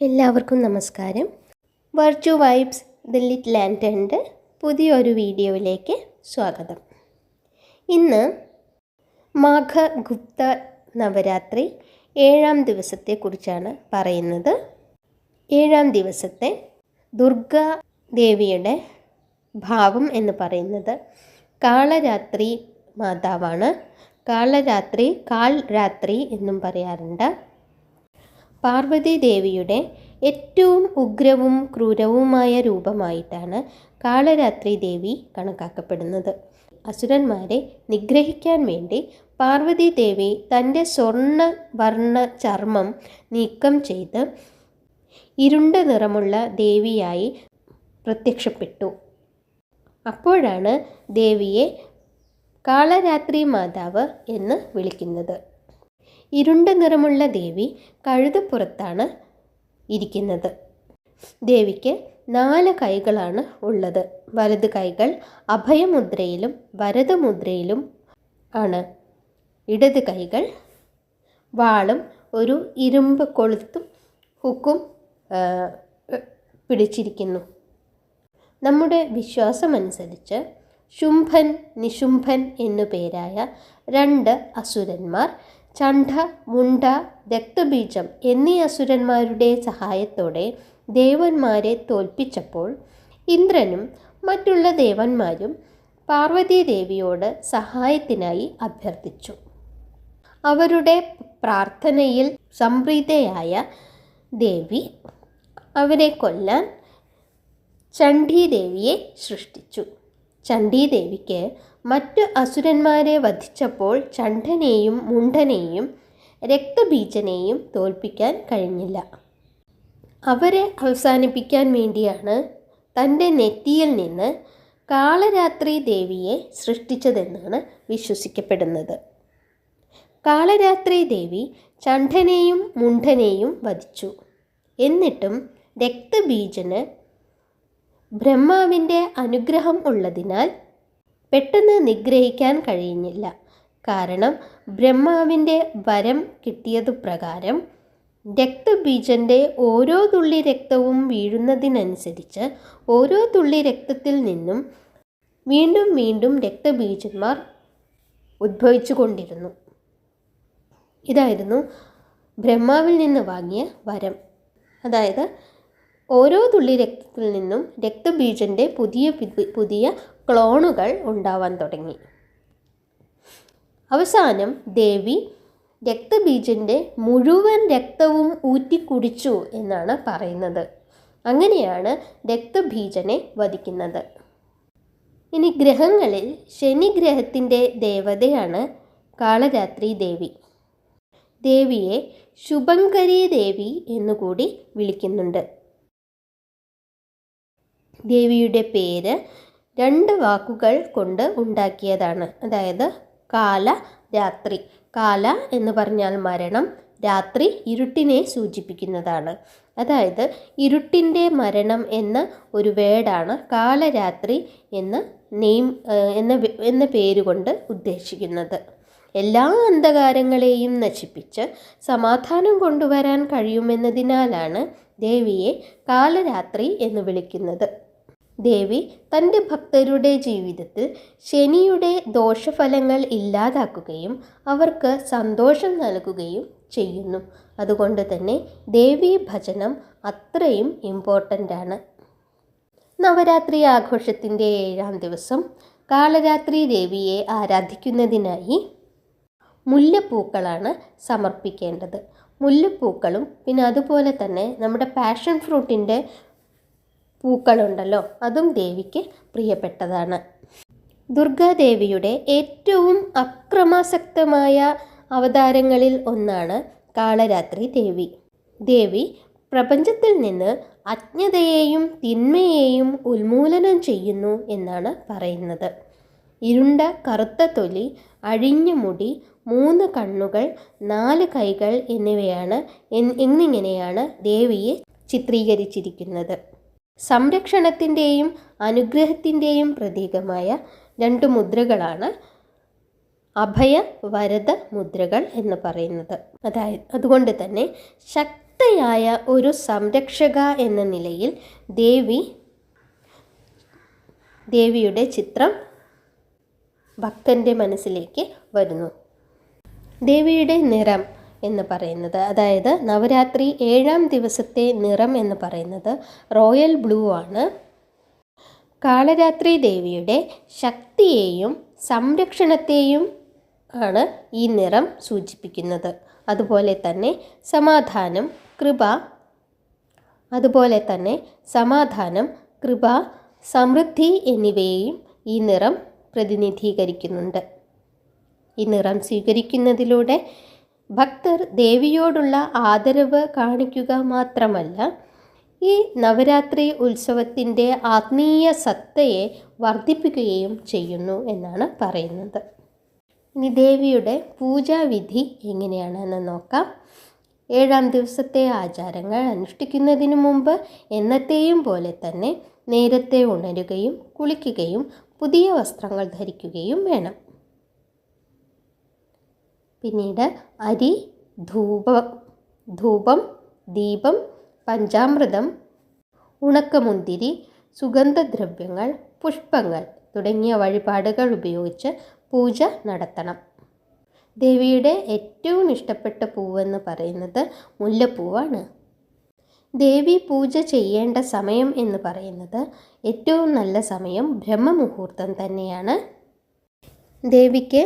എല്ലാവർക്കും നമസ്കാരം. Virtue vibes the lit ലാൻഡന്റെ പുതിയൊരു വീഡിയോയിലേക്ക് സ്വാഗതം. ഇന്ന് മാഘഗുപ്ത നവരാത്രി ഏഴാം ദിവസത്തെക്കുറിച്ചാണ് പറയുന്നത്. ഏഴാം ദിവസത്തെ ദുർഗാ ദേവിയുടെ ഭാവം എന്ന് പറയുന്നത് കാളരാത്രി മാതാവാണ്. കാളരാത്രി കാൽ രാത്രി എന്നും പറയാറുണ്ട്. പാർവതി ദേവിയുടെ ഏറ്റവും ഉഗ്രവും ക്രൂരവുമായ രൂപമായിട്ടാണ് കാളരാത്രി ദേവി കണക്കാക്കപ്പെടുന്നത്. അസുരന്മാരെ നിഗ്രഹിക്കാൻ വേണ്ടി പാർവതി ദേവി തന്റെ സ്വർണ വർണ ചർമ്മം നീക്കം ചെയ്ത് ഇരുണ്ട നിറമുള്ള ദേവിയായി പ്രത്യക്ഷപ്പെട്ടു. അപ്പോഴാണ് ദേവിയെ കാളരാത്രി മാതാവ് എന്ന് വിളിക്കുന്നത്. ഇരുണ്ട നിറമുള്ള ദേവി കഴുതപ്പുറത്താണ് ഇരിക്കുന്നത്. ദേവിക്ക് നാല് കൈകളാണ് ഉള്ളത്. വലത് കൈകൾ അഭയമുദ്രയിലും വരദമുദ്രയിലും ആണ്. ഇടത് കൈകൾ വാളും ഒരു ഇരുമ്പ് കൊളുത്തും ഹുക്കും പിടിച്ചിരിക്കുന്നു. നമ്മുടെ വിശ്വാസമനുസരിച്ച് ശുംഭൻ നിശുംഭൻ എന്നു പേരായ രണ്ട് അസുരന്മാർ ചണ്ഡ മുണ്ട രക്തബീജം എന്നീ അസുരന്മാരുടെ സഹായത്തോടെ ദേവന്മാരെ തോൽപ്പിച്ചപ്പോൾ ഇന്ദ്രനും മറ്റുള്ള ദേവന്മാരും പാർവതീദേവിയോട് സഹായത്തിനായി അഭ്യർത്ഥിച്ചു. അവരുടെ പ്രാർത്ഥനയിൽ സംപ്രീതയായ ദേവി അവരെ കൊല്ലാൻ ചണ്ഡീദേവിയെ സൃഷ്ടിച്ചു. ചണ്ഡീദേവിക്ക് മറ്റു അസുരന്മാരെ വധിച്ചപ്പോൾ ചണ്ഡനെയും മുണ്ടനെയും രക്തബീജനെയും തോൽപ്പിക്കാൻ കഴിഞ്ഞില്ല. അവരെ അവസാനിപ്പിക്കാൻ വേണ്ടിയാണ് തന്റെ നെറ്റിയിൽ നിന്ന് കാളരാത്രി ദേവിയെ സൃഷ്ടിച്ചതെന്നാണ് വിശ്വസിക്കപ്പെടുന്നത്. കാളരാത്രി ദേവി ചണ്ഡനെയും മുണ്ടനെയും വധിച്ചു. എന്നിട്ടും രക്തബീജന് ബ്രഹ്മാവിന്റെ അനുഗ്രഹം ഉള്ളതിനാൽ പെട്ടെന്ന് നിഗ്രഹിക്കാൻ കഴിഞ്ഞില്ല കാരണം ബ്രഹ്മാവിന്റെ വരം കിട്ടിയതു പ്രകാരം രക്തബീജന്റെ ഓരോ തുള്ളി രക്തവും വീഴുന്നതിനനുസരിച്ച് ഓരോ തുള്ളി രക്തത്തിൽ നിന്നും വീണ്ടും വീണ്ടും രക്തബീജന്മാർ ഉദ്ഭവിച്ചു കൊണ്ടിരുന്നു ഇതായിരുന്നു ബ്രഹ്മാവിൽ നിന്ന് വാങ്ങിയ വരം. അതായത് ഓരോ തുള്ളി രക്തത്തിൽ നിന്നും രക്തബീജന്റെ പുതിയ പുതിയ ക്ലോണുകൾ ഉണ്ടാവാൻ തുടങ്ങി. അവസാനം ദേവി രക്തബീജന്റെ മുഴുവൻ രക്തവും ഊറ്റിക്കുടിച്ചു എന്നാണ് പറയുന്നത്. അങ്ങനെയാണ് രക്തബീജനെ വധിക്കുന്നത്. ഇനി ഗ്രഹങ്ങളിൽ ശനി ഗ്രഹത്തിന്റെ ദേവതയാണ് കാളരാത്രി ദേവി. ദേവിയെ ശുഭങ്കരി ദേവി എന്നുകൂടി വിളിക്കുന്നുണ്ട്. ദേവിയുടെ പേര് രണ്ട് വാക്കുകൾ കൊണ്ട് ഉണ്ടാക്കിയതാണ്. അതായത് കാല രാത്രി. കാല എന്ന് പറഞ്ഞാൽ മരണം രാത്രി ഇരുട്ടിനെ സൂചിപ്പിക്കുന്നതാണ്. അതായത് ഇരുട്ടിന്റെ മരണം എന്ന ഒരു വേർഡാണ് കാലരാത്രി എന്ന നെയിം എന്ന എന്ന പേരുകൊണ്ട് ഉദ്ദേശിക്കുന്നത്. എല്ലാ അന്ധകാരങ്ങളെയും നശിപ്പിച്ച് സമാധാനം കൊണ്ടുവരാൻ കഴിയുമെന്നതിനാലാണ് ദേവിയെ കാലരാത്രി എന്ന് വിളിക്കുന്നത്. ദേവി തന്റെ ഭക്തരുടെ ജീവിതത്തിൽ ശനിയുടെ ദോഷഫലങ്ങൾ ഇല്ലാതാക്കുകയും അവർക്ക് സന്തോഷം നൽകുകയും ചെയ്യുന്നു. അതുകൊണ്ട് തന്നെ ദേവീ ഭജനം അത്രയും ഇമ്പോർട്ടന്റ് ആണ്. നവരാത്രി ആഘോഷത്തിന്റെ ഏഴാം ദിവസം കാളരാത്രി ദേവിയെ ആരാധിക്കുന്നതിനായി മുല്ലപ്പൂക്കളാണ് സമർപ്പിക്കേണ്ടത്. മുല്ലപ്പൂക്കളും പിന്നെ അതുപോലെ തന്നെ നമ്മുടെ പാഷൻ ഫ്രൂട്ടിന്റെ പൂക്കളുണ്ടല്ലോ. അതും ദേവിക്ക് പ്രിയപ്പെട്ടതാണ്. ദുർഗാദേവിയുടെ ഏറ്റവും അക്രമാസക്തമായ അവതാരങ്ങളിൽ ഒന്നാണ് കാളരാത്രി ദേവി. ദേവി പ്രപഞ്ചത്തിൽ നിന്ന് അജ്ഞതയെയും തിന്മയെയും ഉന്മൂലനം ചെയ്യുന്നു എന്നാണ് പറയുന്നത്. ഇരുണ്ട കറുത്ത തൊലി അഴിഞ്ഞ മുടി മൂന്ന് കണ്ണുകൾ നാല് കൈകൾ എന്നിവയാണ് എന്നിങ്ങനെയാണ് ദേവിയെ ചിത്രീകരിച്ചിരിക്കുന്നത്. സംരക്ഷണത്തിന്റെയും അനുഗ്രഹത്തിന്റെയും പ്രതീകമായ രണ്ട് മുദ്രകളാണ് അഭയ വരദ മുദ്രകൾ എന്ന് പറയുന്നത്. അതായത് അതുകൊണ്ട് തന്നെ ശക്തി ശക്തയായ ഒരു സംരക്ഷക എന്ന നിലയിൽ ദേവി ദേവിയുടെ ചിത്രം ഭക്തന്റെ മനസ്സിലേക്ക് വരുന്നു. ദേവിയുടെ നിറം എന്ന് പറയുന്നത്. അതായത് നവരാത്രി ഏഴാം ദിവസത്തെ നിറം എന്ന് പറയുന്നത് റോയൽ ബ്ലൂ ആണ്. കാളരാത്രി ദേവിയുടെ ശക്തിയെയും സംരക്ഷണത്തെയും ആണ് ഈ നിറം സൂചിപ്പിക്കുന്നത്. അതുപോലെ തന്നെ സമാധാനം കൃപ അതുപോലെ തന്നെ സമാധാനം കൃപ സമൃദ്ധി എന്നിവയെയും ഈ നിറം പ്രതിനിധീകരിക്കുന്നുണ്ട്. ഈ നിറം സ്വീകരിക്കുന്നതിലൂടെ ഭക്തർ ദേവിയോടുള്ള ആദരവ് കാണിക്കുക മാത്രമല്ല ഈ നവരാത്രി ഉത്സവത്തിന്റെ ആത്മീയ സത്തയെ വർദ്ധിപ്പിക്കുകയും ചെയ്യുന്നു എന്നാണ് പറയുന്നത്. ഇനി ദേവിയുടെ പൂജാവിധി എങ്ങനെയാണെന്ന് നോക്കാം. ഏഴാം ദിവസത്തെ ആചാരങ്ങൾ അനുഷ്ഠിക്കുന്നതിന് മുമ്പ് എന്നത്തെയും പോലെ തന്നെ നേരത്തെ ഉണരുകയും കുളിക്കുകയും പുതിയ വസ്ത്രങ്ങൾ ധരിക്കുകയും വേണം. പിന്നീട് അരി ധൂപ ധൂപം ദീപം പഞ്ചാമൃതം ഉണക്കമുന്തിരി സുഗന്ധദ്രവ്യങ്ങൾ പുഷ്പങ്ങൾ തുടങ്ങിയ വഴിപാടുകൾ ഉപയോഗിച്ച് പൂജ നടത്തണം. ദേവിയുടെ ഏറ്റവും ഇഷ്ടപ്പെട്ട പൂവെന്ന് പറയുന്നത് മുല്ലപ്പൂവാണ്. ദേവി പൂജ ചെയ്യേണ്ട സമയം എന്ന് പറയുന്നത് ഏറ്റവും നല്ല സമയം ബ്രഹ്മമുഹൂർത്തം തന്നെയാണ്. ദേവിക്ക്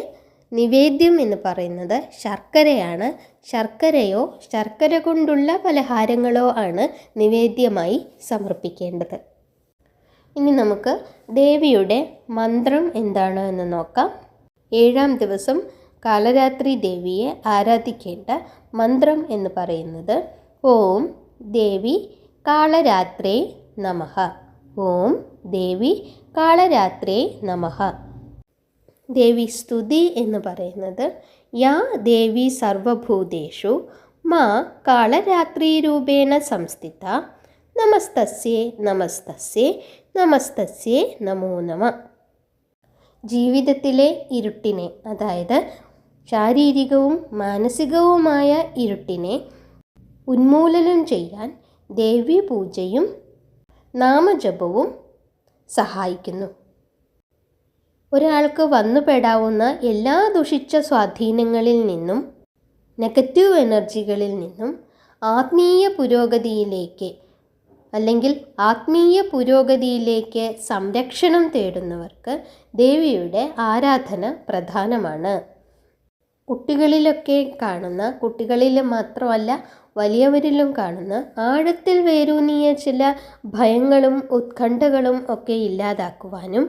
നിവേദ്യം എന്ന് പറയുന്നത് ശർക്കരയാണ്. ശർക്കരയോ ശർക്കര കൊണ്ടുള്ള പലഹാരങ്ങളോ ആണ് നിവേദ്യമായി സമർപ്പിക്കേണ്ടത്. ഇനി നമുക്ക് ദേവിയുടെ മന്ത്രം എന്താണ് എന്ന് നോക്കാം. ഏഴാം ദിവസം കാലരാത്രി ദേവിയെ ആരാധിക്കേണ്ട മന്ത്രം എന്ന് പറയുന്നത് ഓം ദേവി കാളരാത്രേ നമഃ. ഓം ദേവി കാളരാത്രേ നമഃ. ദേവി സ്തുതി എന്ന് പറയുന്നത്. യാ ദേവി സർവഭൂതേഷു മാ കാളരാത്രി രൂപേണ സംസ്ഥിത നമസ്തസ്യേ നമസ്തസ്യേ നമസ്തസ്യേ നമോ നമ. ജീവിതത്തിലെ ഇരുട്ടിനെ അതായത് ശാരീരികവും മാനസികവുമായ ഇരുട്ടിനെ ഉന്മൂലനം ചെയ്യാൻ ദേവി പൂജയും നാമജപവും സഹായിക്കുന്നു. ഒരാൾക്ക് വന്നുപെടാവുന്ന എല്ലാ ദുഷിച്ച സ്വാധീനങ്ങളിൽ നിന്നും നെഗറ്റീവ് എനർജികളിൽ നിന്നും ആത്മീയ പുരോഗതിയിലേക്ക് അല്ലെങ്കിൽ ആത്മീയ പുരോഗതിയിലേക്ക് സംരക്ഷണം തേടുന്നവർക്ക് ദേവിയുടെ ആരാധന പ്രധാനമാണ്. കുട്ടികളിലൊക്കെ കാണുന്ന കുട്ടികളിൽ മാത്രമല്ല വലിയവരിലും കാണുന്ന ആഴത്തിൽ വേരൂന്നിയ ചില ഭയങ്ങളും ഉത്കണ്ഠകളും ഒക്കെ ഇല്ലാതാക്കുവാനും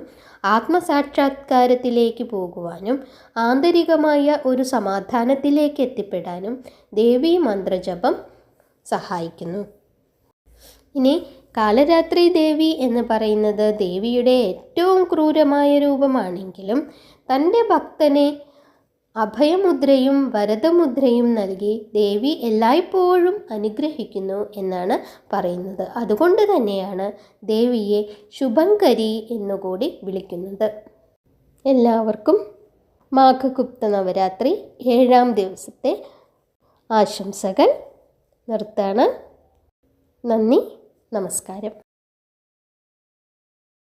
ആത്മസാക്ഷാത്കാരത്തിലേക്ക് പോകുവാനും ആന്തരികമായ ഒരു സമാധാനത്തിലേക്ക് എത്തിപ്പെടാനും ദേവി മന്ത്രജപം സഹായിക്കുന്നു. ഇനി കാലരാത്രി ദേവി എന്ന് പറയുന്നത് ദേവിയുടെ ഏറ്റവും ക്രൂരമായ രൂപമാണെങ്കിലും തന്റെ ഭക്തനെ അഭയമുദ്രയും വരദമുദ്രയും നൽകി ദേവി എല്ലായ്പ്പോഴും അനുഗ്രഹിക്കുന്നു എന്നാണ് പറയുന്നത്. അതുകൊണ്ട് തന്നെയാണ് ദേവിയെ ശുഭങ്കരി എന്നുകൂടി വിളിക്കുന്നത്. എല്ലാവർക്കും മാഘഗുപ്ത നവരാത്രി ഏഴാം ദിവസത്തെ ആശംസകൾ. നിർത്താണ്. നന്ദി. നമസ്കാരം.